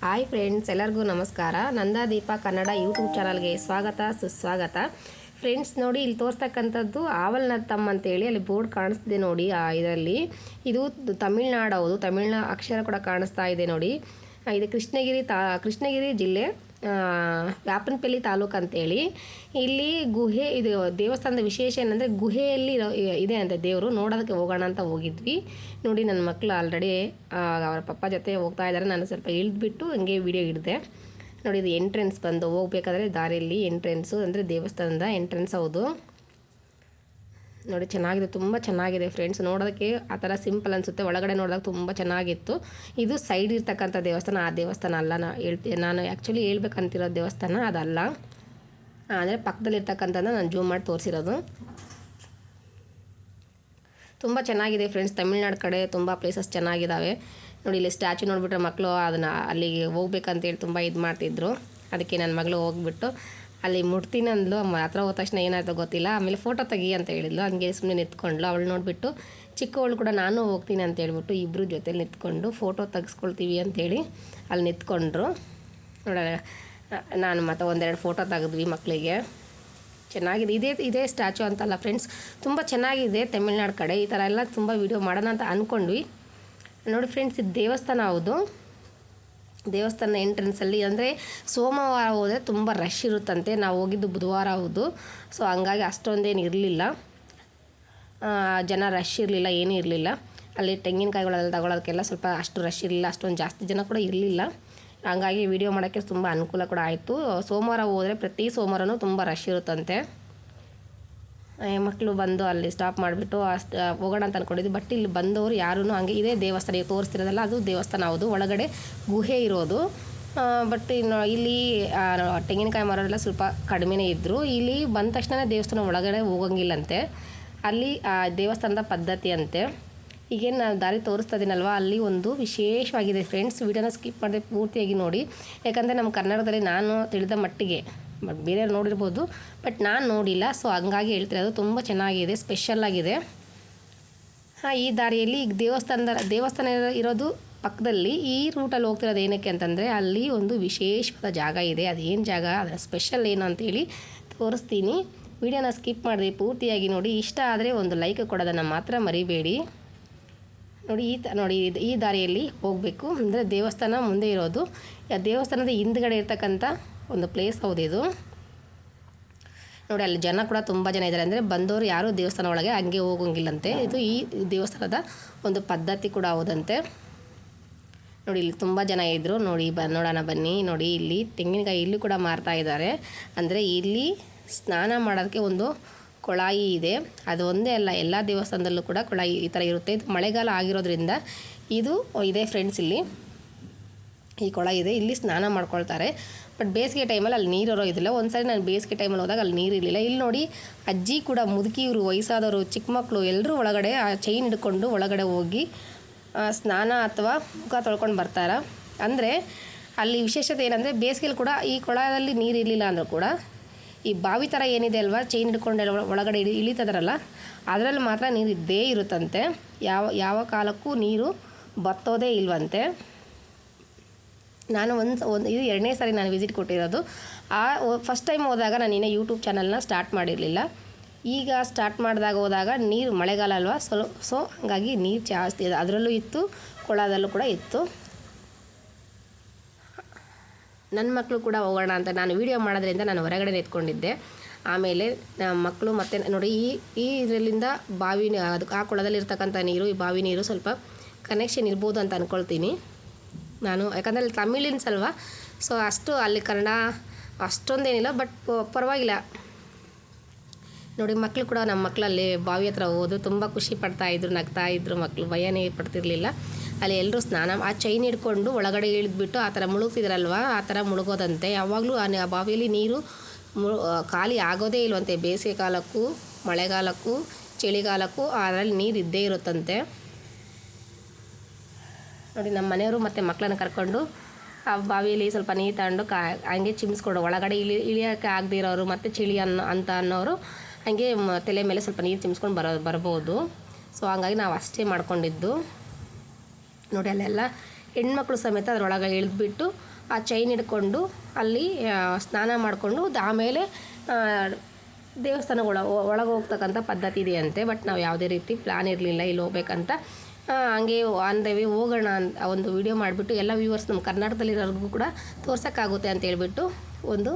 Hi friends ಎಲ್ಲರಿಗೂ ನಮಸ್ಕಾರ. ನಂದಾ ದೀಪ Kannada YouTube ಚಾನಲ್ಗೆ ಸ್ವಾಗತ, ಸುಸ್ವಾಗತ. ಫ್ರೆಂಡ್ಸ್ ನೋಡಿ ಇಲ್ಲಿ ತೋರಿಸ್ತಕ್ಕಂಥದ್ದು ಆವಲ್ನತ್ತಮ್ ಅಂತೇಳಿ ಅಲ್ಲಿ ಬೋರ್ಡ್ ಕಾಣಿಸ್ತಿದೆ ನೋಡಿ, ಆ ಇದರಲ್ಲಿ. ಇದು ತಮಿಳ್ನಾಡು ಹೌದು, ತಮಿಳ್ನ ಅಕ್ಷರ ಕೂಡ ಕಾಣಿಸ್ತಾ ಇದೆ ನೋಡಿ. ಇದು ಕೃಷ್ಣಗಿರಿ ತಾ, ಕೃಷ್ಣಗಿರಿ ಜಿಲ್ಲೆ. ವ್ಯಾಪನಪಲ್ಲಿ ತಾಲೂಕು ಅಂತೇಳಿ, ಇಲ್ಲಿ ಗುಹೆ, ಇದು ದೇವಸ್ಥಾನದ ವಿಶೇಷ ಏನಂದರೆ ಗುಹೆಯಲ್ಲಿ ಇದೆ ಅಂತ ದೇವರು, ನೋಡೋದಕ್ಕೆ ಹೋಗೋಣ ಅಂತ ಹೋಗಿದ್ವಿ. ನೋಡಿ ನನ್ನ ಮಕ್ಕಳು ಆಲ್ರೆಡಿ ಅವರ ಪಪ್ಪ ಜೊತೆ ಹೋಗ್ತಾ ಇದ್ದಾರೆ. ನಾನು ಸ್ವಲ್ಪ ಇಳಿದ್ಬಿಟ್ಟು ಹಂಗೆ ವಿಡಿಯೋ ಹಿಡಿದೆ. ನೋಡಿ ಇದು ಎಂಟ್ರೆನ್ಸ್ ಬಂದು ಹೋಗ್ಬೇಕಾದ್ರೆ ದಾರಿಯಲ್ಲಿ ಎಂಟ್ರೆನ್ಸು ಅಂದರೆ ದೇವಸ್ಥಾನದ ಎಂಟ್ರೆನ್ಸ್ ಹೌದು. ನೋಡಿ, ಚೆನ್ನಾಗಿದೆ, ತುಂಬ ಚೆನ್ನಾಗಿದೆ ಫ್ರೆಂಡ್ಸ್ ನೋಡೋದಕ್ಕೆ ಆ ಥರ ಸಿಂಪಲ್ ಅನಿಸುತ್ತೆ. ಒಳಗಡೆ ನೋಡಿದಾಗ ತುಂಬ ಚೆನ್ನಾಗಿತ್ತು. ಇದು ಸೈಡ್ ಇರ್ತಕ್ಕಂಥ ದೇವಸ್ಥಾನ, ಆ ದೇವಸ್ಥಾನ ಅಲ್ಲ. ನಾ ಹೇಳ್ತೀನಿ ನಾನು ಆ್ಯಕ್ಚುಲಿ ಹೇಳ್ಬೇಕಂತಿರೋ ದೇವಸ್ಥಾನ ಅದಲ್ಲ. ಅಂದರೆ ಪಕ್ಕದಲ್ಲಿರ್ತಕ್ಕಂಥದ್ದು ನಾನು ಜೂಮ್ ಮಾಡಿ ತೋರಿಸಿರೋದು. ತುಂಬ ಚೆನ್ನಾಗಿದೆ ಫ್ರೆಂಡ್ಸ್ ತಮಿಳ್ನಾಡು ಕಡೆ ತುಂಬ ಪ್ಲೇಸಸ್ ಚೆನ್ನಾಗಿದ್ದಾವೆ ನೋಡಿ, ಇಲ್ಲಿ ಸ್ಟ್ಯಾಚು ನೋಡಿಬಿಟ್ರೆ ಮಕ್ಕಳು ಅದನ್ನು ಅಲ್ಲಿಗೆ ಹೋಗ್ಬೇಕಂತೇಳಿ ತುಂಬ ಇದು ಮಾಡ್ತಿದ್ರು. ಅದಕ್ಕೆ ನನ್ನ ಮಗಳು ಹೋಗ್ಬಿಟ್ಟು ಅಲ್ಲಿ ಮುಟ್ತೀನಿ ಅಂದ್ಲು ಮಾತ್ರ ಹೋದ ತಕ್ಷಣ ಏನಾಯ್ತು ಗೊತ್ತಿಲ್ಲ. ಆಮೇಲೆ ಫೋಟೋ ತೆಗಿ ಅಂತ ಹೇಳಿದ್ಲು. ಹಂಗೆ ಸುಮ್ಮನೆ ನಿಂತ್ಕೊಂಡ್ಲು. ಅವಳು ನೋಡಿಬಿಟ್ಟು, ಚಿಕ್ಕವಳು ಕೂಡ ನಾನು ಹೋಗ್ತೀನಿ ಅಂತ ಹೇಳ್ಬಿಟ್ಟು ಇಬ್ಬರು ಜೊತೆಲಿ ನಿಂತ್ಕೊಂಡು ಫೋಟೋ ತೆಗೆಸ್ಕೊಳ್ತೀವಿ ಅಂತೇಳಿ ಅಲ್ಲಿ ನಿಂತ್ಕೊಂಡ್ರು. ನೋಡ, ನಾನು ಮತ್ತೆ ಒಂದೆರಡು ಫೋಟೋ ತೆಗೆದ್ವಿ ಮಕ್ಕಳಿಗೆ ಚೆನ್ನಾಗಿದೆ. ಇದೇ ಇದೇ ಸ್ಟ್ಯಾಚು ಅಂತಲ್ಲ ಫ್ರೆಂಡ್ಸ್ ತುಂಬ ಚೆನ್ನಾಗಿದೆ ತಮಿಳ್ನಾಡು ಕಡೆ. ಈ ಥರ ಎಲ್ಲ ತುಂಬ ವೀಡಿಯೋ ಮಾಡೋಣ ಅಂತ ಅಂದ್ಕೊಂಡ್ವಿ ನೋಡಿ ಫ್ರೆಂಡ್ಸ್ ಇದು ದೇವಸ್ಥಾನ ಹೌದು. ದೇವಸ್ಥಾನ ಎಂಟ್ರೆನ್ಸಲ್ಲಿ ಅಂದರೆ ಸೋಮವಾರ ಹೋದರೆ ತುಂಬ ರಶ್ ಇರುತ್ತಂತೆ. ನಾವು ಹೋಗಿದ್ದು ಬುಧವಾರ ಹೌದು. ಸೊ ಹಂಗಾಗಿ ಅಷ್ಟೊಂದೇನು ಇರಲಿಲ್ಲ. ಜನ ರಶ್ ಇರಲಿಲ್ಲ, ಏನೂ ಇರಲಿಲ್ಲ. ಅಲ್ಲಿ ತೆಂಗಿನಕಾಯಿಗಳೆಲ್ಲ ತಗೊಳ್ಳೋದಕ್ಕೆಲ್ಲ ಸ್ವಲ್ಪ ಅಷ್ಟು ರಶ್ ಇರಲಿಲ್ಲ, ಅಷ್ಟೊಂದು ಜಾಸ್ತಿ ಜನ ಕೂಡ ಇರಲಿಲ್ಲ. ಹಂಗಾಗಿ ವಿಡಿಯೋ ಮಾಡೋಕ್ಕೆ ತುಂಬ ಅನುಕೂಲ ಕೂಡ ಆಯಿತು. ಸೋಮವಾರ ಹೋದರೆ ಪ್ರತಿ ಸೋಮವಾರನೂ ತುಂಬ ರಶ್ ಇರುತ್ತಂತೆ. ಮಕ್ಕಳು ಬಂದು ಅಲ್ಲಿ ಸ್ಟಾಪ್ ಮಾಡಿಬಿಟ್ಟು ಹೋಗೋಣ ಅಂತ ಅಂದ್ಕೊಂಡಿದ್ವಿ ಬಟ್ ಇಲ್ಲಿ ಬಂದವರು ಯಾರೂ ಹಂಗೆ ಇದೇ ದೇವಸ್ಥಾನ ಈಗ ತೋರಿಸ್ತಿರೋದಲ್ಲ, ಅದು ದೇವಸ್ಥಾನ ಹೌದು. ಒಳಗಡೆ ಗುಹೆ ಇರೋದು. ಬಟ್ ಇನ್ನು ಇಲ್ಲಿ ತೆಂಗಿನಕಾಯಿ ಮರರೆಲ್ಲ ಸ್ವಲ್ಪ ಕಡಿಮೆನೇ ಇದ್ದರು ಇಲ್ಲಿ ಬಂದ ತಕ್ಷಣ ದೇವಸ್ಥಾನ ಒಳಗಡೆ ಹೋಗಂಗಿಲ್ಲಂತೆ. ಅಲ್ಲಿ, ಆ, ದೇವಸ್ಥಾನದ ಪದ್ಧತಿ ಅಂತೆ. ಈಗೇನು ನಾನು ದಾರಿ ತೋರಿಸ್ತಾ ಇದ್ದೀನಲ್ವ ಅಲ್ಲಿ ಒಂದು ವಿಶೇಷವಾಗಿದೆ. ಫ್ರೆಂಡ್ಸ್ ವಿಡಿಯೋನ ಸ್ಕಿಪ್ ಮಾಡದೆ ಪೂರ್ತಿಯಾಗಿ ನೋಡಿ. ಯಾಕಂದರೆ ನಮ್ಮ ಕನ್ನಡದಲ್ಲಿ ನಾನು ತಿಳಿದ ಮಟ್ಟಿಗೆ ಬಟ್ ಬೇರೆಯವ್ರು ನೋಡಿರ್ಬೋದು. ಬಟ್ ನಾನು ನೋಡಿಲ್ಲ. ಸೊ ಹಂಗಾಗಿ ಹೇಳ್ತಿರೋದು ತುಂಬ ಚೆನ್ನಾಗಿದೆ. ಸ್ಪೆಷಲ್ ಆಗಿದೆ. ಹಾಂ, ಈ ದಾರಿಯಲ್ಲಿ ಈಗ ದೇವಸ್ಥಾನದ, ದೇವಸ್ಥಾನ ಇರೋದು ಪಕ್ಕದಲ್ಲಿ ಈ ರೂಟಲ್ಲಿ ಹೋಗ್ತಿರೋದು ಏನಕ್ಕೆ ಅಂತಂದರೆ ಅಲ್ಲಿ ಒಂದು ವಿಶೇಷವಾದ ಜಾಗ ಇದೆ. ಅದೇನು ಜಾಗ? ಅದರ ಸ್ಪೆಷಲ್ ಏನು ಅಂತೇಳಿ ತೋರಿಸ್ತೀನಿ. ವಿಡಿಯೋನ ಸ್ಕಿಪ್ ಮಾಡಿದೆ ಪೂರ್ತಿಯಾಗಿ ನೋಡಿ. ಇಷ್ಟ ಆದರೆ ಒಂದು ಲೈಕ್ ಕೊಡೋದನ್ನು ಮಾತ್ರ ಮರಿಬೇಡಿ. ನೋಡಿ, ಈ ನೋಡಿ ಈ ದಾರಿಯಲ್ಲಿ ಹೋಗಬೇಕು. ಅಂದರೆ ದೇವಸ್ಥಾನ ಮುಂದೆ ಇರೋದು. ದೇವಸ್ಥಾನದ ಹಿಂದ್ಗಡೆ ಇರ್ತಕ್ಕಂಥ ಒಂದು ಪ್ಲೇಸ್ ಹೌದು ಇದು. ನೋಡಿ, ಅಲ್ಲಿ ಜನ ಕೂಡ ತುಂಬ ಜನ ಇದ್ದಾರೆ. ಅಂದರೆ ಬಂದವರು ಯಾರೂ ದೇವಸ್ಥಾನ ಒಳಗೆ ಹಂಗೆ ಹೋಗೋಂಗಿಲ್ಲಂತೆ. ಇದು ಈ ದೇವಸ್ಥಾನದ ಒಂದು ಪದ್ಧತಿ ಕೂಡ ಹೌದಂತೆ. ನೋಡಿ, ಇಲ್ಲಿ ತುಂಬ ಜನ ಇದ್ದರು ನೋಡಿ, ಬ, ನೋಡೋಣ ಬನ್ನಿ. ನೋಡಿ, ಇಲ್ಲಿ ತೆಂಗಿನಕಾಯಿ ಇಲ್ಲಿ ಕೂಡ ಮಾರ್ತಾ ಇದ್ದಾರೆ. ಅಂದರೆ ಇಲ್ಲಿ ಸ್ನಾನ ಮಾಡೋದಕ್ಕೆ ಒಂದು ಕೊಳಾಯಿ ಇದೆ. ಅದು ಒಂದೇ ಅಲ್ಲ, ಎಲ್ಲ ದೇವಸ್ಥಾನದಲ್ಲೂ ಕೂಡ ಕೊಳಾಯಿ ಈ ಥರ ಇರುತ್ತೆ. ಇದು ಮಳೆಗಾಲ ಆಗಿರೋದ್ರಿಂದ ಇದು ಇದೆ ಫ್ರೆಂಡ್ಸ್ ಇಲ್ಲಿ. ಈ ಕೊಳ ಇದೆ. ಇಲ್ಲಿ ಸ್ನಾನ ಮಾಡ್ಕೊಳ್ತಾರೆ. ಬಟ್ ಬೇಸಿಗೆ ಟೈಮಲ್ಲಿ ಅಲ್ಲಿ ನೀರು ಇರೋದಿಲ್ಲ ಒಂದ್ಸರಿ ನಾನು ಬೇಸಿಗೆ ಟೈಮಲ್ಲಿ ಹೋದಾಗ ಅಲ್ಲಿ ನೀರಿರಲಿಲ್ಲ ಇಲ್ಲಿ ನೋಡಿ ಅಜ್ಜಿ ಕೂಡ ಮುದುಕಿಯವರು, ವಯಸ್ಸಾದವರು ಚಿಕ್ಕ ಮಕ್ಕಳು ಎಲ್ಲರೂ ಒಳಗಡೆ, ಆ ಚೈನ್ ಹಿಡ್ಕೊಂಡು ಒಳಗಡೆ ಹೋಗಿ ಸ್ನಾನ ಅಥವಾ ಮುಖ ತೊಳ್ಕೊಂಡು ಬರ್ತಾರೆ. ಅಂದರೆ ಅಲ್ಲಿ ವಿಶೇಷತೆ ಏನಂದರೆ ಬೇಸಿಗೆಯಲ್ಲಿ ಕೂಡ ಈ ಕೊಳದಲ್ಲಿ ನೀರು ಇರಲಿಲ್ಲ ಅಂದರೂ ಕೂಡ ಈ ಬಾವಿ ಥರ ಏನಿದೆ ಅಲ್ವಾ? ಚೈನ್ ಹಿಡ್ಕೊಂಡು ಒಳ- ಒಳಗಡೆ ಇಳಿ ಇಳಿತದಾರಲ್ಲ, ಅದರಲ್ಲಿ ಮಾತ್ರ ನೀರು ಇದ್ದೇ ಇರುತ್ತಂತೆ. ಯಾವ ಯಾವ ಕಾಲಕ್ಕೂ ನೀರು ಬತ್ತೋದೇ ಇಲ್ವಂತೆ. ನಾನು ಒಂದು ಒಂದು ಇದು ಎರಡನೇ ಸಾರಿ ನಾನು ವಿಸಿಟ್ ಕೊಟ್ಟಿರೋದು. ಆ ಫಸ್ಟ್ ಟೈಮ್ ಹೋದಾಗ ನಾನು ಇನ್ನೂ ಯೂಟ್ಯೂಬ್ ಚಾನಲ್ನ ಸ್ಟಾರ್ಟ್ ಮಾಡಿರಲಿಲ್ಲ. ಈಗ ಸ್ಟಾರ್ಟ್ ಮಾಡಿದಾಗ ಹೋದಾಗ ನೀರು ಮಳೆಗಾಲ ಅಲ್ವಾ? ಸೊ ಸೊ ಹಾಗಾಗಿ ನೀರು ಜಾಸ್ತಿ ಇದೆ. ಅದರಲ್ಲೂ ಇತ್ತು, ಕೊಳದಲ್ಲೂ ಕೂಡ ಇತ್ತು. ನನ್ನ ಮಕ್ಕಳು ಕೂಡ ಹೋಗೋಣ ಅಂತ ನಾನು ವೀಡಿಯೋ ಮಾಡೋದ್ರಿಂದ ನಾನು ಹೊರಗಡೆ ನಿಂತ್ಕೊಂಡಿದ್ದೆ. ಆಮೇಲೆ ಮಕ್ಕಳು ಮತ್ತೆ ನೋಡಿ ಈ ಈ ಇದರಲ್ಲಿಂದ ಬಾವಿ ಅದು ಆ ಕೊಳದಲ್ಲಿರ್ತಕ್ಕಂಥ ನೀರು, ಈ ಬಾವಿ ನೀರು ಸ್ವಲ್ಪ ಕನೆಕ್ಷನ್ ಇರ್ಬೋದು ಅಂತ ಅಂದ್ಕೊಳ್ತೀನಿ ನಾನು, ಯಾಕಂದರೆ ಅಲ್ಲಿ ತಮಿಳಿನ್ಸ್ ಸೊ ಅಷ್ಟು ಅಲ್ಲಿ ಕನ್ನಡ ಅಷ್ಟೊಂದೇನಿಲ್ಲ ಬಟ್ ಪರವಾಗಿಲ್ಲ. ನೋಡಿ ಮಕ್ಕಳು ಕೂಡ ನಮ್ಮ ಮಕ್ಕಳಲ್ಲಿ ಬಾವಿ ಹತ್ರ ಹೋದ್ರು, ತುಂಬ ಖುಷಿ ಪಡ್ತಾ ಇದ್ರು, ನಗ್ತಾ ಇದ್ರು ಮಕ್ಕಳು ಭಯನೇ ಪಡ್ತಿರ್ಲಿಲ್ಲ. ಅಲ್ಲಿ ಎಲ್ಲರೂ ಸ್ನಾನ ಆ ಚೈನ್ ಹಿಡ್ಕೊಂಡು ಒಳಗಡೆ ಇಳಿದ್ಬಿಟ್ಟು ಆ ಥರ ಮುಳುಗ್ತಿದ್ರಲ್ವ? ಆ ಥರ ಮುಳುಗೋದಂತೆ. ಯಾವಾಗಲೂ ಆ ಬಾವಿಯಲ್ಲಿ ನೀರು ಖಾಲಿ ಆಗೋದೇ ಇಲ್ವಂತೆ. ಬೇಸಿಗೆ ಕಾಲಕ್ಕೂ ಮಳೆಗಾಲಕ್ಕೂ, ಚಳಿಗಾಲಕ್ಕೂ ಅದರಲ್ಲಿ ನೀರು ಇದ್ದೇ ಇರುತ್ತಂತೆ. ನೋಡಿ, ನಮ್ಮ ಮನೆಯವರು ಮತ್ತು ಮಕ್ಕಳನ್ನ ಕರ್ಕೊಂಡು ಆ ಬಾವಿಯಲ್ಲಿ ಸ್ವಲ್ಪ ನೀರು ತಗೊಂಡು ಕಾ, ಹಂಗೆ ಚಿಮ್ಸ್ಕೊಂಡು ಒಳಗಡೆ ಇಳಿ ಇಳಿಯೋಕೆ ಆಗದೇ ಇರೋರು ಮತ್ತು ಚಳಿ ಅನ್ನೋ, ಅಂತ ಅನ್ನೋರು ಹಾಗೆ ತಲೆ ಮೇಲೆ ಸ್ವಲ್ಪ ನೀರು ಚಿಮ್ಸ್ಕೊಂಡು ಬರೋ, ಬರ್ಬೋದು. ಸೊ ಹಂಗಾಗಿ ನಾವು ಅಷ್ಟೇ ಮಾಡ್ಕೊಂಡಿದ್ದು. ನೋಡಿ, ಅಲ್ಲೆಲ್ಲ ಹೆಣ್ಮಕ್ಳು ಸಮೇತ ಅದರೊಳಗೆ ಇಳಿದ್ಬಿಟ್ಟು ಆ ಚೈನ್ ಹಿಡ್ಕೊಂಡು ಅಲ್ಲಿ ಸ್ನಾನ ಮಾಡಿಕೊಂಡು ಆಮೇಲೆ ದೇವಸ್ಥಾನಗಳ ಒಳಗೆ ಹೋಗ್ತಕ್ಕಂಥ ಪದ್ಧತಿ ಇದೆಯಂತೆ. ಬಟ್ ನಾವು ಯಾವುದೇ ರೀತಿ ಪ್ಲ್ಯಾನ್ ಇರಲಿಲ್ಲ, ಇಲ್ಲಿ ಹೋಗ್ಬೇಕಂತ. ಹಂಗೆ ಆನ್ ದ ವೇ ಹೋಗೋಣ ಅಂತ ಒಂದು ವಿಡಿಯೋ ಮಾಡಿಬಿಟ್ಟು ಎಲ್ಲ ವ್ಯೂವರ್ಸ್ ನಮ್ಮ ಕರ್ನಾಟಕದಲ್ಲಿರೋರಿಗೂ ಕೂಡ ತೋರ್ಸೋಕ್ಕಾಗುತ್ತೆ ಅಂತ ಹೇಳ್ಬಿಟ್ಟು ಒಂದು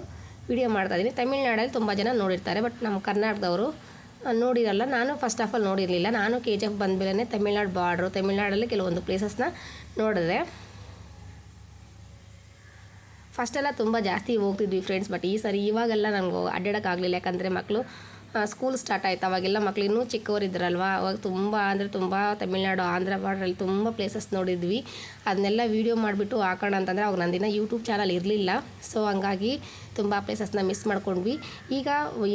ವಿಡಿಯೋ ಮಾಡ್ತಾಯಿದ್ದೀನಿ ತಮಿಳ್ನಾಡಲ್ಲಿ ತುಂಬ ಜನ ನೋಡಿರ್ತಾರೆ ಬಟ್ ನಮ್ಮ ಕರ್ನಾಟಕದವರು ನೋಡಿರಲ್ಲ. ನಾನು ಫಸ್ಟ್ ಆಫ್ ಆಲ್ ನೋಡಿರಲಿಲ್ಲ. ನಾನು ಕೆ ಜಿ ಎಫ್ ಬಂದಮೇಲೆ ತಮಿಳ್ನಾಡು ಬಾರ್ಡ್ರು ತಮಿಳ್ನಾಡಲ್ಲಿ ಕೆಲವೊಂದು ಪ್ಲೇಸಸ್ನ ನೋಡಿದೆ. ಫಸ್ಟೆಲ್ಲ ತುಂಬ ಜಾಸ್ತಿ ಹೋಗ್ತಿದ್ವಿ ಫ್ರೆಂಡ್ಸ್ ಬಟ್ ಈ ಸರಿ ಇವಾಗೆಲ್ಲ ನನಗೆ ಅಡ್ಡಾಡೋಕ್ಕಾಗಲಿಲ್ಲ. ಯಾಕಂದರೆ ಮಕ್ಕಳು ಸ್ಕೂಲ್ ಸ್ಟಾರ್ಟ್ ಆಯ್ತು. ಅವಾಗೆಲ್ಲ ಮಕ್ಳು ಇನ್ನೂ ಚಿಕ್ಕವರಿದ್ರಲ್ವ ಅವಾಗ ತುಂಬ ಅಂದರೆ ತುಂಬ ತಮಿಳ್ನಾಡು, ಆಂಧ್ರ ಬಾರ್ಡ್ರಲ್ಲಿ ತುಂಬ ಪ್ಲೇಸಸ್ ನೋಡಿದ್ವಿ. ಅದನ್ನೆಲ್ಲ ವೀಡಿಯೋ ಮಾಡಿಬಿಟ್ಟು ಹಾಕೋಣ ಅಂತಂದರೆ ಅವಾಗ ನಂದಿನ ಯೂಟ್ಯೂಬ್ ಚಾನಲ್ ಇರಲಿಲ್ಲ. ಸೊ ಹಂಗಾಗಿ ತುಂಬ ಪ್ಲೇಸಸ್ನ ಮಿಸ್ ಮಾಡ್ಕೊಂಡ್ವಿ. ಈಗ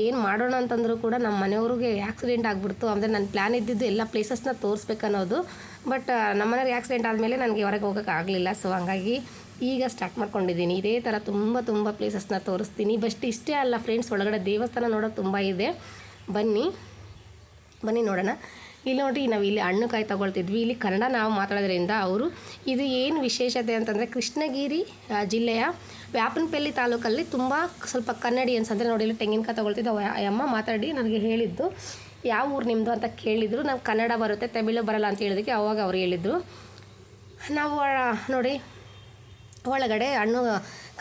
ಏನು ಮಾಡೋಣ ಅಂತಂದರೂ ಕೂಡ ನಮ್ಮ ಮನೆಯವ್ರಿಗೆ ಆ್ಯಕ್ಸಿಡೆಂಟ್ ಆಗಿಬಿಡ್ತು. ಅಂದರೆ ನನ್ನ ಪ್ಲ್ಯಾನ್ ಇದ್ದಿದ್ದು ಎಲ್ಲ ಪ್ಲೇಸಸ್ನ ತೋರಿಸ್ಬೇಕನ್ನೋದು. ಬಟ್ ನಮ್ಮ ಮನೆಯವ್ರಿಗೆ ಆಕ್ಸಿಡೆಂಟ್ ಆದಮೇಲೆ ನನಗೆ ಹೊರಗೆ ಹೋಗೋಕ್ಕಾಗಲಿಲ್ಲ ಸೊ ಹಂಗಾಗಿ ಈಗ ಸ್ಟಾರ್ಟ್ ಮಾಡ್ಕೊಂಡಿದ್ದೀನಿ. ಇದೇ ಥರ ತುಂಬ ತುಂಬ ಪ್ಲೇಸಸ್ನ ತೋರಿಸ್ತೀನಿ. ಬಸ್ಟ್ ಇಷ್ಟೇ ಅಲ್ಲ ಫ್ರೆಂಡ್ಸ್ ಒಳಗಡೆ ದೇವಸ್ಥಾನ ನೋಡೋದು ತುಂಬ ಇದೆ. ಬನ್ನಿ ಬನ್ನಿ ನೋಡೋಣ. ಇಲ್ಲಿ ನೋಡಿ ನಾವು ಇಲ್ಲಿ ಹಣ್ಣುಕಾಯಿ ತೊಗೊಳ್ತಿದ್ವಿ. ಇಲ್ಲಿ ಕನ್ನಡ ನಾವು ಮಾತಾಡೋದ್ರಿಂದ ಅವರು ಇದು ಏನು ವಿಶೇಷತೆ ಅಂತಂದರೆ ಕೃಷ್ಣಗಿರಿ ಜಿಲ್ಲೆಯ ವ್ಯಾಪನಪಲ್ಲಿ ತಾಲೂಕಲ್ಲಿ ತುಂಬ ಸ್ವಲ್ಪ ಕನ್ನಡಿ ಅಂದರೆ ನೋಡಿ ಇಲ್ಲಿ ತೆಂಗಿನಕಾಯಿ ತಗೊಳ್ತಿದ್ದು ಅಮ್ಮ ಮಾತಾಡಿ ನನಗೆ ಹೇಳಿದ್ದು. ಯಾವ ಊರು ನಿಮ್ಮದು ಅಂತ ಕೇಳಿದರು. ನಾವು ಕನ್ನಡ ಬರುತ್ತೆ, ತಮಿಳು ಬರಲ್ಲ ಅಂತ ಹೇಳಿದಕ್ಕೆ ಅವಾಗ ಅವ್ರು ಹೇಳಿದರು. ನಾವು ನೋಡಿ ಒಳಗಡೆ ಹಣ್ಣು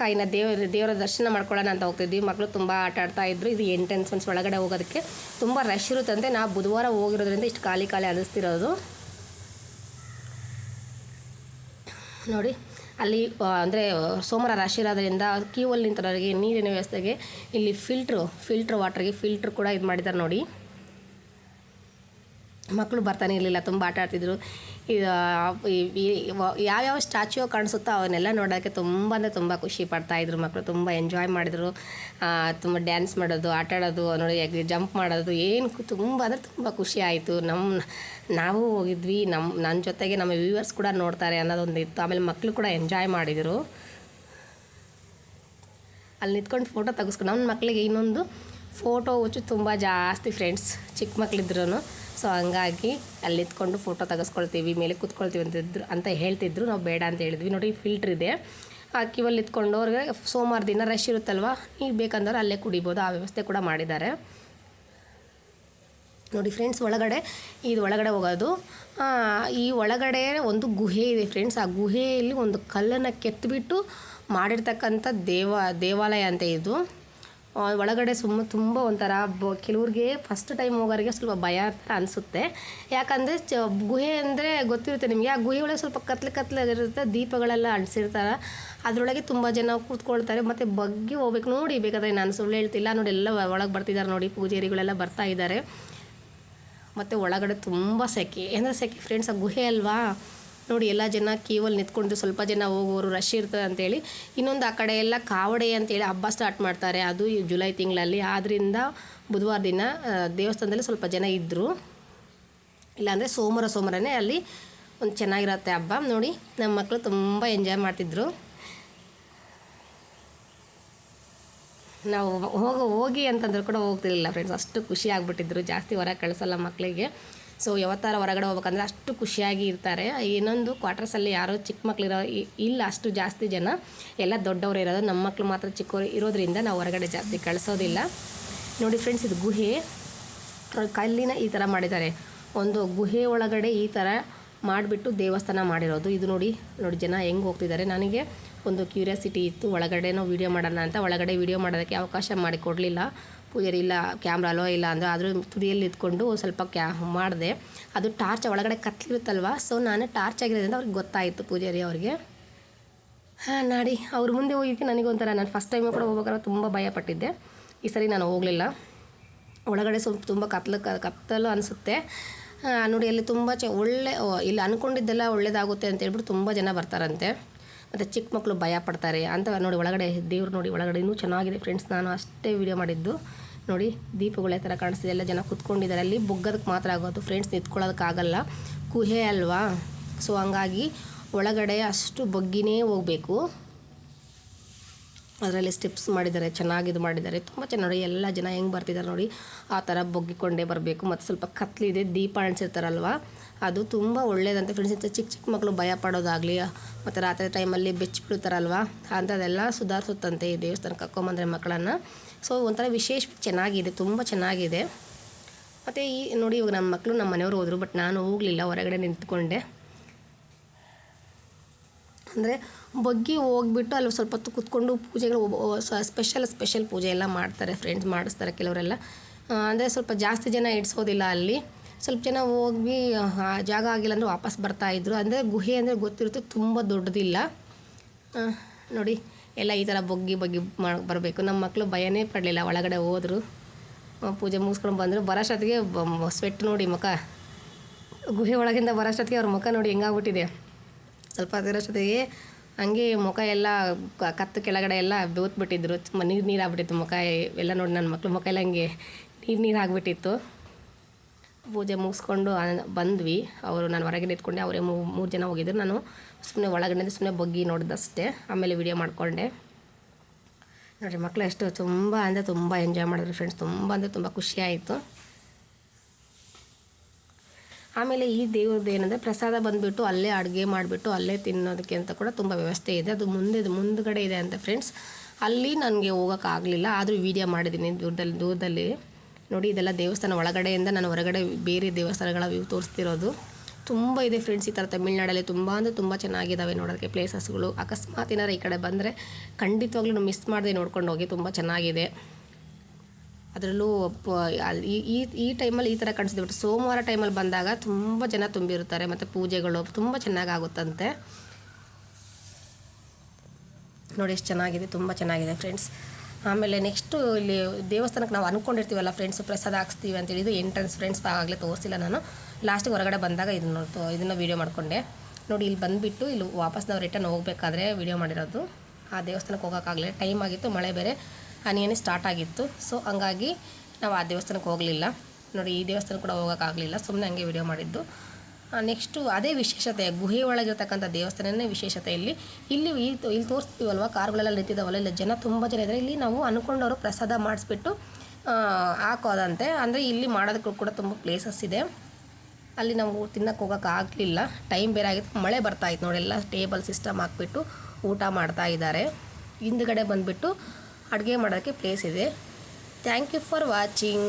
ಕಾಯಿನ ದೇವರ ದೇವರ ದರ್ಶನ ಮಾಡ್ಕೊಳ್ಳೋಣ ಅಂತ ಹೋಗ್ತಿದ್ವಿ. ಮಕ್ಕಳು ತುಂಬ ಆಟ ಆಡ್ತಾ ಇದ್ರು. ಇದು ಎಂಟ್ರೆನ್ಸ್ ಒಳಗಡೆ ಹೋಗೋದಕ್ಕೆ. ತುಂಬ ರಶ್ ಇರುತ್ತಂತೆ. ನಾವು ಬುಧವಾರ ಹೋಗಿರೋದ್ರಿಂದ ಇಷ್ಟು ಖಾಲಿ ಖಾಲಿ ಅನಿಸ್ತಿರೋದು. ನೋಡಿ, ಅಲ್ಲಿ ಅಂದರೆ ಸೋಮವಾರ ರಾಶಿ ಇರೋದ್ರಿಂದ ಕ್ಯೂವಲ್ಲಿ ನಿಂತವರಿಗೆ ನೀರಿನ ವ್ಯವಸ್ಥೆಗೆ ಇಲ್ಲಿ ಫಿಲ್ಟ್ರು ಫಿಲ್ಟ್ರ್ ವಾಟ್ರಿಗೆ ಫಿಲ್ಟ್ರ್ ಕೂಡ ಇದು ಮಾಡಿದ್ದಾರೆ ನೋಡಿ. ಮಕ್ಕಳು ಬರ್ತಾನೆ ಇರಲಿಲ್ಲ, ತುಂಬ ಆಟ ಆಡ್ತಿದ್ರು. ಯಾವ್ಯಾವ ಸ್ಟ್ಯಾಚ್ಯೂ ಕಾಣಿಸುತ್ತೋ ಅವನ್ನೆಲ್ಲ ನೋಡೋಕ್ಕೆ ತುಂಬ ಅಂದರೆ ತುಂಬ ಖುಷಿ ಪಡ್ತಾಯಿದ್ರು ಮಕ್ಕಳು ತುಂಬ ಎಂಜಾಯ್ ಮಾಡಿದ್ರು. ತುಂಬ ಡ್ಯಾನ್ಸ್ ಮಾಡೋದು, ಆಟ ಆಡೋದು, ನೋಡಿ ಜಂಪ್ ಮಾಡೋದು, ಏನು ತುಂಬ ಅಂದರೆ ತುಂಬ ಖುಷಿ ಆಯಿತು. ನಮ್ಮ ನಾವು ಹೋಗಿದ್ವಿ ನಮ್ಮ ನನ್ನ ಜೊತೆಗೆ ನಮ್ಮ ವ್ಯೂವರ್ಸ್ ಕೂಡ ನೋಡ್ತಾರೆ ಅನ್ನೋದೊಂದು ಇತ್ತು ಆಮೇಲೆ ಮಕ್ಕಳು ಕೂಡ ಎಂಜಾಯ್ ಮಾಡಿದರು. ಅಲ್ಲಿ ನಿಂತ್ಕೊಂಡು ಫೋಟೋ ತೆಗೆಸ್ಕೊಂಡು ನಮ್ಮ ಮಕ್ಕಳಿಗೆ ಇನ್ನೊಂದು ಫೋಟೋ ಹುಚ್ಚು ತುಂಬ ಜಾಸ್ತಿ ಫ್ರೆಂಡ್ಸ್ ಚಿಕ್ಕ ಮಕ್ಕಳಿದ್ರು ಸೊ ಹಂಗಾಗಿ ಅಲ್ಲಿ ಇದ್ಕೊಂಡು ಫೋಟೋ ತೆಗೆಸ್ಕೊಳ್ತೀವಿ, ಮೇಲೆ ಕೂತ್ಕೊಳ್ತೀವಿ ಅಂತಿದ್ರು ಅಂತ ಹೇಳ್ತಿದ್ರು. ನಾವು ಬೇಡ ಅಂತ ಹೇಳಿದ್ವಿ. ನೋಡಿ ಫಿಲ್ಟ್ರ್ ಇದೆ. ಆ ಕ್ಯೂವಲ್ಲಿ ಇದ್ಕೊಂಡು ಅವ್ರಿಗೆ ಸೋಮವಾರ ದಿನ ರಶ್ ಇರುತ್ತಲ್ವ? ನೀವು ಬೇಕಂದ್ರೆ ಅಲ್ಲೇ ಕುಡಿಬೋದು. ಆ ವ್ಯವಸ್ಥೆ ಕೂಡ ಮಾಡಿದ್ದಾರೆ. ನೋಡಿ ಫ್ರೆಂಡ್ಸ್ ಒಳಗಡೆ, ಇದು ಒಳಗಡೆ ಹೋಗೋದು. ಈ ಒಳಗಡೆ ಒಂದು ಗುಹೆ ಇದೆ ಫ್ರೆಂಡ್ಸ್ ಆ ಗುಹೆಯಲ್ಲಿ ಒಂದು ಕಲ್ಲನ್ನು ಕೆತ್ತಿಬಿಟ್ಟು ಮಾಡಿರ್ತಕ್ಕಂಥ ದೇವ, ದೇವಾಲಯ ಅಂತ ಇದು. ಒಳಗಡೆ ಸುಮ್ಮ ತುಂಬ ಒಂಥರ ಬ, ಕೆಲವ್ರಿಗೆ ಫಸ್ಟ್ ಟೈಮ್ ಹೋಗೋರಿಗೆ ಸ್ವಲ್ಪ ಭಯ ಅಂತ ಅನಿಸುತ್ತೆ. ಯಾಕಂದರೆ ಚ, ಗುಹೆ ಅಂದರೆ ಗೊತ್ತಿರುತ್ತೆ ನಿಮಗೆ. ಆ ಗುಹೆ ಒಳಗೆ ಸ್ವಲ್ಪ ಕತ್ಲೆ ಕತ್ಲಾಗಿರುತ್ತೆ ದೀಪಗಳೆಲ್ಲ ಅಂಟಿಸಿರ್ತಾರೆ ಅದರೊಳಗೆ ತುಂಬ ಜನ ಕೂತ್ಕೊಳ್ತಾರೆ. ಮತ್ತು ಬಗ್ಗೆ ಹೋಗ್ಬೇಕು. ನೋಡಿ, ಬೇಕಾದ್ರೆ ನಾನು ಸುಳ್ಳು ಹೇಳ್ತಿಲ್ಲ. ನೋಡಿ, ಎಲ್ಲ ಒಳಗೆ ಬರ್ತಿದ್ದಾರೆ ನೋಡಿ, ಪೂಜಾರಿಗಳೆಲ್ಲ ಬರ್ತಾ ಇದ್ದಾರೆ ಮತ್ತು ಒಳಗಡೆ ತುಂಬ ಸೆಕೆ. ಅಂದರೆ ಸೆಕೆ ಫ್ರೆಂಡ್ಸ್ ಆ ಗುಹೆ ಅಲ್ವಾ? ನೋಡಿ, ಎಲ್ಲ ಜನ ಕ್ಯೂವಲ್ಲಿ ನಿಂತ್ಕೊಂಡು ಸ್ವಲ್ಪ ಜನ ಹೋಗೋರು ರಶ್ ಇರ್ತದೆ ಅಂತೇಳಿ. ಇನ್ನೊಂದು ಆ ಕಡೆ ಎಲ್ಲ ಕಾವಡೆ ಅಂತೇಳಿ ಹಬ್ಬ ಸ್ಟಾರ್ಟ್ ಮಾಡ್ತಾರೆ. ಅದು ಈ ಜುಲೈ ತಿಂಗಳಲ್ಲಿ. ಆದ್ದರಿಂದ ಬುಧವಾರ ದಿನ ದೇವಸ್ಥಾನದಲ್ಲಿ ಸ್ವಲ್ಪ ಜನ ಇದ್ದರು ಇಲ್ಲಾಂದರೆ ಸೋಮವಾರ ಸೋಮವಾರನೇ ಅಲ್ಲಿ ಒಂದು ಚೆನ್ನಾಗಿರುತ್ತೆ ಹಬ್ಬ. ನೋಡಿ ನಮ್ಮ ಮಕ್ಕಳು ತುಂಬ ಎಂಜಾಯ್ ಮಾಡ್ತಿದ್ರು. ನಾವು ಹೋಗೋ, ಹೋಗಿ ಅಂತಂದ್ರೆ ಕೂಡ ಹೋಗ್ತಿರ್ಲಿಲ್ಲ ಫ್ರೆಂಡ್ಸ್ ಅಷ್ಟು ಖುಷಿ ಆಗಿಬಿಟ್ಟಿದ್ರು. ಜಾಸ್ತಿ ಹೊರಗೆ ಕಳಿಸಲ್ಲ ಮಕ್ಕಳಿಗೆ ಸೊ ಯಾವತ್ತಾರ ಹೊರಗಡೆ ಹೋಗ್ಬೇಕಂದ್ರೆ ಅಷ್ಟು ಖುಷಿಯಾಗಿ ಇರ್ತಾರೆ. ಇನ್ನೊಂದು ಕ್ವಾರ್ಟರ್ಸಲ್ಲಿ ಯಾರೋ ಚಿಕ್ಕ ಮಕ್ಕಳಿರೋ ಇಲ್ಲ ಅಷ್ಟು ಜಾಸ್ತಿ ಜನ, ಎಲ್ಲ ದೊಡ್ಡವರು ಇರೋದು, ನಮ್ಮ ಮಕ್ಕಳು ಮಾತ್ರ ಚಿಕ್ಕವರು ಇರೋದ್ರಿಂದ ನಾವು ಹೊರಗಡೆ ಜಾಸ್ತಿ ಕಳಿಸೋದಿಲ್ಲ. ನೋಡಿ ಫ್ರೆಂಡ್ಸ್ ಇದು ಗುಹೆ. ಕಲ್ಲಿನ ಈ ಥರ ಮಾಡಿದ್ದಾರೆ. ಒಂದು ಗುಹೆ ಒಳಗಡೆ ಈ ಥರ ಮಾಡಿಬಿಟ್ಟು ದೇವಸ್ಥಾನ ಮಾಡಿರೋದು. ಇದು ನೋಡಿ ನೋಡಿ ಜನ ಹೆಂಗೆ ಹೋಗ್ತಿದ್ದಾರೆ. ನನಗೆ ಒಂದು ಕ್ಯೂರಿಯಾಸಿಟಿ ಇತ್ತು, ಒಳಗಡೆನೋ ವೀಡಿಯೋ ಮಾಡೋಣ ಅಂತ. ಒಳಗಡೆ ವೀಡಿಯೋ ಮಾಡೋದಕ್ಕೆ ಅವಕಾಶ ಮಾಡಿಕೊಡಲಿಲ್ಲ. ಪೂಜಾರಿ ಇಲ್ಲ ಕ್ಯಾಮ್ರಾಲೋ ಇಲ್ಲ ಅಂದರೆ ಆದರೂ ತುದಿಯಲ್ಲಿ ಇದ್ಕೊಂಡು ಸ್ವಲ್ಪ ಕ್ಯಾ, ಮಾಡಿದೆ. ಅದು ಟಾರ್ಚ್ ಒಳಗಡೆ ಕತ್ಲಿರುತ್ತಲ್ವ? ಸೊ ನಾನು ಟಾರ್ಚ್ ಆಗಿರೋದ್ರಿಂದ ಅವ್ರಿಗೆ ಗೊತ್ತಾಯಿತು ಪೂಜಾರಿ ಅವ್ರಿಗೆ. ಹಾಂ, ನಾಡಿ, ಅವ್ರ ಮುಂದೆ ಹೋಗಿದ್ದಕ್ಕೆ ನನಗೊಂಥರ, ನಾನು ಫಸ್ಟ್ ಟೈಮ್ ಕೂಡ ಹೋಗ್ಬೇಕಾದ್ರೆ ತುಂಬ ಭಯಪಟ್ಟಿದ್ದೆ ಈ ಸರಿ ನಾನು ಹೋಗಲಿಲ್ಲ. ಒಳಗಡೆ ಸ್ವಲ್ಪ ತುಂಬ ಕತ್ಲು ಕತ್ತಲು ಅನಿಸುತ್ತೆ. ನೋಡಿ, ಅಲ್ಲಿ ತುಂಬ ಚ, ಒಳ್ಳೆ ಇಲ್ಲಿ ಅಂದ್ಕೊಂಡಿದ್ದೆಲ್ಲ ಒಳ್ಳೇದಾಗುತ್ತೆ ಅಂತ ಹೇಳ್ಬಿಟ್ಟು ತುಂಬ ಜನ ಬರ್ತಾರಂತೆ. ಮತ್ತು ಚಿಕ್ಕ ಮಕ್ಕಳು ಭಯ ಪಡ್ತಾರೆ. ಅಂತ ನೋಡಿ, ಒಳಗಡೆ ದೇವ್ರು ನೋಡಿ, ಒಳಗಡೆ ಇನ್ನೂ ಚೆನ್ನಾಗಿದೆ ಫ್ರೆಂಡ್ಸ್ ನಾನು ಅಷ್ಟೇ ವೀಡಿಯೋ ಮಾಡಿದ್ದು. ನೋಡಿ, ದೀಪಗಳೇ ಥರ ಕಾಣಿಸ್ತಿದೆ. ಎಲ್ಲ ಜನ ಕುತ್ಕೊಂಡಿದ್ದಾರೆ. ಅಲ್ಲಿ ಬೊಗ್ಗೋದಕ್ಕೆ ಮಾತ್ರ ಆಗೋದು. ಫ್ರೆಂಡ್ಸ್ ನಿಂತ್ಕೊಳ್ಳೋದಕ್ಕಾಗಲ್ಲ. ಕುಹೆ ಅಲ್ವಾ? ಸೊ ಹಂಗಾಗಿ ಒಳಗಡೆ ಅಷ್ಟು ಬಗ್ಗಿನೇ ಹೋಗಬೇಕು. ಅದರಲ್ಲಿ ಸ್ಟೆಪ್ಸ್ ಮಾಡಿದ್ದಾರೆ, ಚೆನ್ನಾಗಿ ಇದು ಮಾಡಿದ್ದಾರೆ. ತುಂಬ ಚೆನ್ನಾಗಿ ಎಲ್ಲ ಜನ ಹೆಂಗೆ ಬರ್ತಿದ್ದಾರೆ ನೋಡಿ. ಆ ಥರ ಬೊಗ್ಗಿಕೊಂಡೇ ಬರಬೇಕು. ಮತ್ತು ಸ್ವಲ್ಪ ಕತ್ಲಿದೆ, ದೀಪ ಅಣಿಸಿರ್ತಾರಲ್ವ ಅದು ತುಂಬ ಒಳ್ಳೇದಂತೆ. ಫ್ರೆಂಡ್ಸ್ ಇಂಥ ಚಿಕ್ಕ ಚಿಕ್ಕ ಮಕ್ಕಳು ಭಯ ಪಡೋದಾಗಲಿ, ಮತ್ತು ರಾತ್ರಿ ಟೈಮಲ್ಲಿ ಬೆಚ್ಚಿಬಿಡ್ತಾರಲ್ವ? ಅಂಥದ್ದೆಲ್ಲ ಸುಧಾರಿಸುತ್ತಂತೆ ಈ ದೇವಸ್ಥಾನಕ್ಕೆ ಕರ್ಕೊಂಬಂದ್ರೆ ಮಕ್ಕಳನ್ನು. ಸೊ ಒಂಥರ ವಿಶೇಷ ಚೆನ್ನಾಗಿದೆ, ತುಂಬ ಚೆನ್ನಾಗಿದೆ. ಮತ್ತು ಈ ನೋಡಿ ಇವಾಗ ನಮ್ಮ ಮಕ್ಕಳು ನಮ್ಮ ಮನೆಯವರು ಹೋದರು ಬಟ್ ನಾನು ಹೋಗಲಿಲ್ಲ, ಹೊರಗಡೆ ನಿಂತ್ಕೊಂಡೆ. ಅಂದರೆ ಬಗ್ಗಿ ಹೋಗ್ಬಿಟ್ಟು ಅಲ್ಲಿ ಸ್ವಲ್ಪ ಹೊತ್ತು ಕೂತ್ಕೊಂಡು ಪೂಜೆಗಳು ಸ್ಪೆಷಲ್ ಸ್ಪೆಷಲ್ ಪೂಜೆ ಎಲ್ಲ ಮಾಡ್ತಾರೆ ಫ್ರೆಂಡ್ಸ್ ಮಾಡಿಸ್ತಾರೆ ಕೆಲವರೆಲ್ಲ. ಅಂದರೆ ಸ್ವಲ್ಪ ಜಾಸ್ತಿ ಜನ ಇಡ್ಸೋದಿಲ್ಲ ಅಲ್ಲಿ. ಸ್ವಲ್ಪ ಜನ ಹೋಗಿ ಜಾಗ ಆಗಿಲ್ಲ ಅಂದರೆ ವಾಪಸ್ ಬರ್ತಾ ಇದ್ರು. ಅಂದರೆ ಗುಹೆ ಅಂದರೆ ಗೊತ್ತಿರುತ್ತೆ, ತುಂಬ ದೊಡ್ಡದಿಲ್ಲ. ನೋಡಿ. ಎಲ್ಲ ಈ ಥರ ಬಗ್ಗಿ ಬಗ್ಗಿ ಮಾಡಿ ಬರಬೇಕು. ನಮ್ಮ ಮಕ್ಕಳು ಭಯನೇ ಪಡಲಿಲ್ಲ, ಒಳಗಡೆ ಹೋದರು. ಪೂಜೆ ಮುಗಿಸ್ಕೊಂಡು ಬಂದರು. ಬರೋಷ್ಟೊತ್ತಿಗೆ ಸ್ವೆಟ್ ನೋಡಿ ಮುಖ. ಗುಹೆ ಒಳಗಿಂದ ಬರೋಷ್ಟೊತ್ತಿಗೆ ಅವ್ರ ಮುಖ ನೋಡಿ ಹೆಂಗಾಗ್ಬಿಟ್ಟಿದೆ. ಸ್ವಲ್ಪ ಹೊತ್ತಿರೋಷ್ಟೊತ್ತಿಗೆ ಹಂಗೆ ಮುಖ ಎಲ್ಲ ಕತ್ತು ಕೆಳಗಡೆ ಎಲ್ಲ ಬೆವತ್ಬಿಟ್ಟಿದ್ರು ನೀರು ನೀರು ಆಗ್ಬಿಟ್ಟಿತ್ತು ಮುಖ. ಎಲ್ಲ ನೋಡಿ ನನ್ನ ಮಕ್ಕಳು ಮುಖ ಎಲ್ಲ ಹಂಗೆ ನೀರು ನೀರು ಆಗಿಬಿಟ್ಟಿತ್ತು. ಪೂಜೆ ಮುಗಿಸ್ಕೊಂಡು ಬಂದ್ವಿ. ಅವರು ನಾನು ಹೊರಗಡೆ ನಿಂತ್ಕೊಂಡೆ, ಅವರೇ ಮೂರು ಜನ ಹೋಗಿದ್ರು. ನಾನು ಸುಮ್ಮನೆ ಒಳಗಡೆ ಸುಮ್ಮನೆ ಬಗ್ಗಿ ನೋಡಿದಷ್ಟೇ. ಆಮೇಲೆ ವಿಡಿಯೋ ಮಾಡಿಕೊಂಡೆ. ನೋಡಿರಿ ಮಕ್ಕಳು ಎಷ್ಟು ತುಂಬ ಅಂದರೆ ತುಂಬ ಎಂಜಾಯ್ ಮಾಡಿದ್ರು ಫ್ರೆಂಡ್ಸ್ ತುಂಬ ಅಂದರೆ ತುಂಬ ಖುಷಿಯಾಯಿತು ಆಮೇಲೆ ಈ ದೇವ್ರದ್ದು ಏನಂದರೆ ಪ್ರಸಾದ ಬಂದುಬಿಟ್ಟು ಅಲ್ಲೇ ಅಡುಗೆ ಮಾಡಿಬಿಟ್ಟು ಅಲ್ಲೇ ತಿನ್ನೋದಕ್ಕೆ ಅಂತ ಕೂಡ ತುಂಬ ವ್ಯವಸ್ಥೆ ಇದೆ. ಅದು ಮುಂದೆ, ಮುಂದ್ಗಡೆ ಇದೆ ಅಂತ ಫ್ರೆಂಡ್ಸ್ ಅಲ್ಲಿ ನನಗೆ ಹೋಗೋಕ್ಕಾಗಲಿಲ್ಲ. ಆದರೂ ವೀಡಿಯೋ ಮಾಡಿದ್ದೀನಿ ದೂರದಲ್ಲಿ ದೂರದಲ್ಲಿ. ನೋಡಿ, ಇದೆಲ್ಲ ದೇವಸ್ಥಾನ ಒಳಗಡೆಯಿಂದ ನಾನು ಹೊರಗಡೆ ಬೇರೆ ದೇವಸ್ಥಾನಗಳ ವ್ಯೂ ತೋರಿಸ್ತಿರೋದು. ತುಂಬ ಇದೆ ಫ್ರೆಂಡ್ಸ್ ಈ ಥರ ತಮಿಳ್ನಾಡಲ್ಲಿ. ತುಂಬ ಅಂದರೆ ತುಂಬ ಚೆನ್ನಾಗಿದ್ದಾವೆ ನೋಡೋದಕ್ಕೆ ಪ್ಲೇಸಸ್ಗಳು ಅಕಸ್ಮಾತ್ ಏನಾರು ಈ ಕಡೆ ಬಂದರೆ ಖಂಡಿತವಾಗ್ಲೂ ಮಿಸ್ ಮಾಡದೆ ನೋಡ್ಕೊಂಡು ಹೋಗಿ, ತುಂಬ ಚೆನ್ನಾಗಿದೆ. ಅದರಲ್ಲೂ ಅಲ್ಲಿ ಈ ಈ ಟೈಮಲ್ಲಿ ಈ ಥರ ಕಾಣಿಸಿದೆ ಬಟ್ ಸೋಮವಾರ ಟೈಮಲ್ಲಿ ಬಂದಾಗ ತುಂಬ ಜನ ತುಂಬಿರುತ್ತಾರೆ, ಮತ್ತು ಪೂಜೆಗಳು ತುಂಬ ಚೆನ್ನಾಗಾಗುತ್ತಂತೆ ನೋಡಿ, ಎಷ್ಟು ಚೆನ್ನಾಗಿದೆ, ತುಂಬ ಚೆನ್ನಾಗಿದೆ ಫ್ರೆಂಡ್ಸ್ ಆಮೇಲೆ ನೆಕ್ಸ್ಟು ಇಲ್ಲಿ ದೇವಸ್ಥಾನಕ್ಕೆ ನಾವು ಅಂದ್ಕೊಂಡಿರ್ತೀವಲ್ಲ ಫ್ರೆಂಡ್ಸ್ ಪ್ರಸಾದ ಹಾಕ್ಸ್ತೀವಿ ಅಂತೇಳಿ ಇದು ಎಂಟ್ರೆನ್ಸ್ ಫ್ರೆಂಡ್ಸ್ ಆಗಲೇ ತೋರಿಸಿಲ್ಲ ನಾನು. ಲಾಸ್ಟಿಗೆ ಹೊರಗಡೆ ಬಂದಾಗ ಇದನ್ನು ಇದನ್ನು ವೀಡಿಯೋ ಮಾಡಿಕೊಂಡೆ. ನೋಡಿ, ಇಲ್ಲಿ ಬಂದುಬಿಟ್ಟು ಇಲ್ಲಿ ವಾಪಸ್ ನಾವು ರಿಟರ್ನ್ ಹೋಗಬೇಕಾದ್ರೆ ವೀಡಿಯೋ ಮಾಡಿರೋದು. ಆ ದೇವಸ್ಥಾನಕ್ಕೆ ಹೋಗೋಕ್ಕಾಗಲಿಲ್ಲ ಟೈಮ್ ಆಗಿತ್ತು, ಮಳೆ ಬೇರೆ, ಹನಿಯನೇ ಸ್ಟಾರ್ಟ್ ಆಗಿತ್ತು. ಸೊ ಹಂಗಾಗಿ ನಾವು ಆ ದೇವಸ್ಥಾನಕ್ಕೆ ಹೋಗಲಿಲ್ಲ. ನೋಡಿ, ಈ ದೇವಸ್ಥಾನ ಕೂಡ ಹೋಗೋಕ್ಕಾಗಲಿಲ್ಲ ಸುಮ್ಮನೆ ಹಂಗೆ ವಿಡಿಯೋ ಮಾಡಿದ್ದು. ನೆಕ್ಸ್ಟು ಅದೇ ವಿಶೇಷತೆ, ಗುಹೆ ಒಳಗಿರ್ತಕ್ಕಂಥ ದೇವಸ್ಥಾನನೇ ವಿಶೇಷತೆ ಇಲ್ಲಿ. ಇಲ್ಲಿ ಇಲ್ಲಿ ತೋರಿಸ್ತೀವಲ್ವ, ಕಾರ್ಗಳೆಲ್ಲ ನಿಂತಿದ್ದಾವಲ್ಲ ಇಲ್ಲಿ ಜನ ತುಂಬ ಜನ ಇದ್ದಾರೆ ಇಲ್ಲಿ ನಾವು ಅಂದ್ಕೊಂಡವರು ಪ್ರಸಾದ ಮಾಡಿಸ್ಬಿಟ್ಟು ಹಾಕೋದಂತೆ. ಅಂದರೆ ಇಲ್ಲಿ ಮಾಡೋದಕ್ಕೂ ಕೂಡ ತುಂಬ ಪ್ಲೇಸಸ್ ಇದೆ. ಅಲ್ಲಿ ನಾವು ತಿನ್ನಕ್ಕೆ ಹೋಗೋಕೆ ಆಗಲಿಲ್ಲ. ಟೈಮ್ ಬೇರೆ ಆಗಿತ್ತು. ಮಳೆ ಬರ್ತಾ ಇತ್ತು ನೋಡಿ, ಎಲ್ಲ ಟೇಬಲ್ ಸಿಸ್ಟಮ್ ಹಾಕ್ಬಿಟ್ಟು ಊಟ ಮಾಡ್ತಾ ಇದ್ದಾರೆ. ಹಿಂದ್ಗಡೆ ಬಂದುಬಿಟ್ಟು ಅಡುಗೆ ಮಾಡೋಕ್ಕೆ ಪ್ಲೇಸ್ ಇದೆ. Thank you for watching